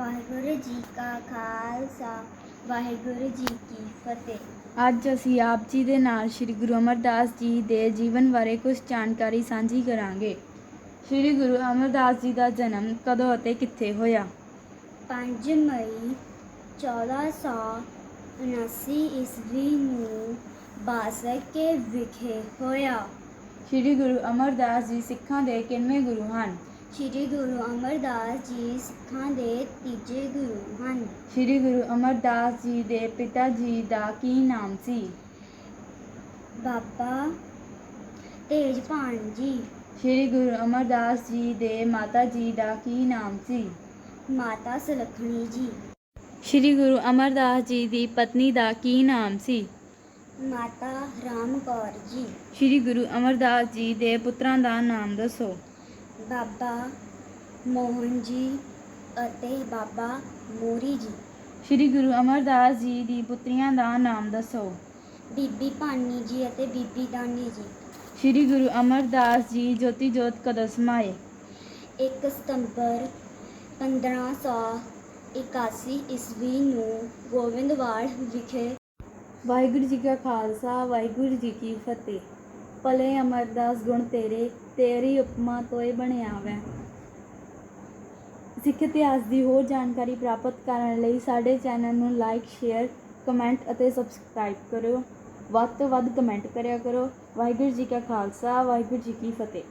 ਵਾਹਿਗੁਰੂ ਜੀ ਕਾ ਖਾਲਸਾ ਵਾਹਿਗੁਰੂ ਜੀ ਕੀ ਫਤਿਹ। ਅੱਜ ਅਸੀਂ ਆਪ ਜੀ ਦੇ ਨਾਲ ਸ੍ਰੀ ਗੁਰੂ ਅਮਰਦਾਸ ਜੀ ਦੇ ਜੀਵਨ ਬਾਰੇ ਕੁਝ ਜਾਣਕਾਰੀ ਸਾਂਝੀ ਕਰਾਂਗੇ। ਸ੍ਰੀ ਗੁਰੂ ਅਮਰਦਾਸ ਜੀ ਦਾ ਜਨਮ ਕਦੋਂ ਅਤੇ ਕਿੱਥੇ ਹੋਇਆ? 5 ਮਈ 1479 ਈਸਵੀ ਨੂੰ ਬਾਸਕੇ ਵਿਖੇ ਹੋਇਆ। ਸ੍ਰੀ ਗੁਰੂ ਅਮਰਦਾਸ ਜੀ ਸਿੱਖਾਂ ਦੇ ਕਿੰਨਵੇਂ ਗੁਰੂ ਹਨ? ਸ੍ਰੀ ਗੁਰੂ ਅਮਰਦਾਸ ਜੀ ਸਿੱਖਾਂ ਦੇ ਤੀਜੇ ਗੁਰੂ ਹਨ। ਸ੍ਰੀ ਗੁਰੂ ਅਮਰਦਾਸ ਜੀ ਦੇ ਪਿਤਾ ਜੀ ਦਾ ਕੀ ਨਾਮ ਸੀ? ਬਾਬਾ ਤੇਜਭਾਨ ਜੀ। ਸ੍ਰੀ ਗੁਰੂ ਅਮਰਦਾਸ ਜੀ ਦੇ ਮਾਤਾ ਜੀ ਦਾ ਕੀ ਨਾਮ ਸੀ? ਮਾਤਾ ਸੁਲੱਖਣੀ ਜੀ। ਸ੍ਰੀ ਗੁਰੂ ਅਮਰਦਾਸ ਜੀ ਦੀ ਪਤਨੀ ਦਾ ਕੀ ਨਾਮ ਸੀ? ਮਾਤਾ ਰਾਮ ਕੌਰ ਜੀ। ਸ੍ਰੀ ਗੁਰੂ ਅਮਰਦਾਸ ਜੀ ਦੇ ਪੁੱਤਰਾਂ ਦਾ ਨਾਮ ਦੱਸੋ। ਬਾਬਾ ਮੋਹਨ ਜੀ ਅਤੇ ਬਾਬਾ ਮੋਰੀ ਜੀ। ਸ੍ਰੀ ਗੁਰੂ ਅਮਰਦਾਸ ਜੀ ਦੀ ਪੁੱਤਰੀਆਂ ਦਾ ਨਾਮ ਦੱਸੋ। ਬੀਬੀ ਭਾਨੀ ਜੀ ਅਤੇ ਬੀਬੀ ਦਾਨੀ ਜੀ। ਸ੍ਰੀ ਗੁਰੂ ਅਮਰਦਾਸ ਜੀ ਜੋਤੀ ਜੋਤ ਕਦੋਂ ਸਮਾਏ 1 ਸਤੰਬਰ 1581 ਈਸਵੀ ਨੂੰ ਗੋਬਿੰਦਵਾਲ ਵਿਖੇ ਵਾਹਿਗੁਰੂ ਜੀ ਕਾ ਖਾਲਸਾ ਵਾਹਿਗੁਰੂ ਜੀ ਕੀ ਫਤਿਹ। ਭਲੇ ਅਮਰਦਾਸ ਗੁਣ ਤੇਰੇ, ਤੇਰੀ ਉਪਮਾ ਤੋਏ ਬਣਿਆ ਵੈ। ਸਿੱਖ ਇਤਿਹਾਸ ਦੀ ਹੋਰ ਜਾਣਕਾਰੀ ਪ੍ਰਾਪਤ ਕਰਨ ਲਈ ਸਾਡੇ ਚੈਨਲ ਨੂੰ ਲਾਈਕ ਸ਼ੇਅਰ ਕਮੈਂਟ ਅਤੇ ਸਬਸਕ੍ਰਾਈਬ ਕਰੋ ਵੱਧ ਤੋਂ ਵੱਧ ਕਮੈਂਟ ਕਰਿਆ ਕਰੋ। ਵਾਹਿਗੁਰੂ ਜੀ ਕਾ ਖਾਲਸਾ, ਵਾਹਿਗੁਰੂ ਜੀ ਕੀ ਫਤਿਹ।